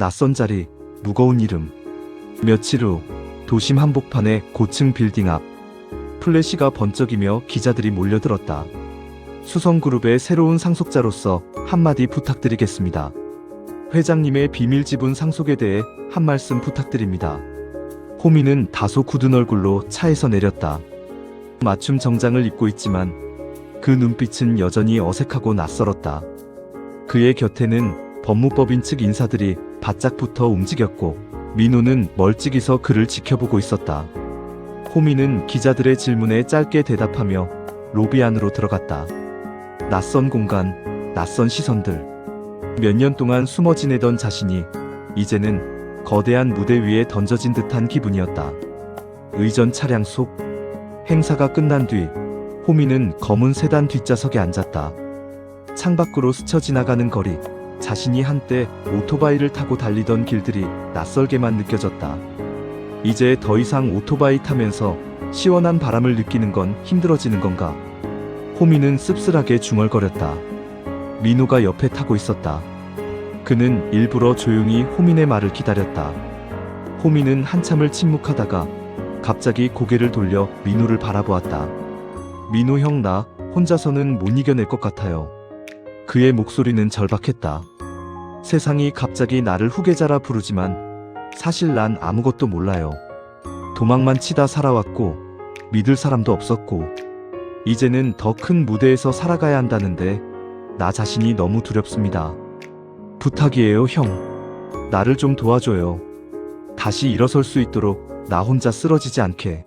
낯선 자리, 무거운 이름. 며칠 후 도심 한복판의 고층 빌딩 앞 플래시가 번쩍이며 기자들이 몰려들었다. 수성그룹의 새로운 상속자로서 한마디 부탁드리겠습니다. 회장님의 비밀 지분 상속에 대해 한 말씀 부탁드립니다. 호미는 다소 굳은 얼굴로 차에서 내렸다. 맞춤 정장을 입고 있지만 그 눈빛은 여전히 어색하고 낯설었다. 그의 곁에는 법무법인 측 인사들이 바짝 붙어 움직였고 민호는 멀찍이서 그를 지켜보고 있었다. 호미는 기자들의 질문에 짧게 대답하며 로비 안으로 들어갔다. 낯선 공간, 낯선 시선들. 몇 년 동안 숨어 지내던 자신이 이제는 거대한 무대 위에 던져진 듯한 기분이었다. 의전 차량 속 행사가 끝난 뒤 호미는 검은 세단 뒷좌석에 앉았다. 창밖으로 스쳐 지나가는 거리, 자신이 한때 오토바이를 타고 달리던 길들이 낯설게만 느껴졌다. 이제 더 이상 오토바이 타면서 시원한 바람을 느끼는 건 힘들어지는 건가? 호미는 씁쓸하게 중얼거렸다. 민호가 옆에 타고 있었다. 그는 일부러 조용히 호민의 말을 기다렸다. 호민은 한참을 침묵하다가 갑자기 고개를 돌려 민호를 바라보았다. 민호 형나 혼자서는 못 이겨낼 것 같아요. 그의 목소리는 절박했다. 세상이 갑자기 나를 후계자라 부르지만 사실 난 아무것도 몰라요. 도망만 치다 살아왔고 믿을 사람도 없었고 이제는 더 큰 무대에서 살아가야 한다는데 나 자신이 너무 두렵습니다. 부탁이에요, 형. 나를 좀 도와줘요. 다시 일어설 수 있도록 나 혼자 쓰러지지 않게.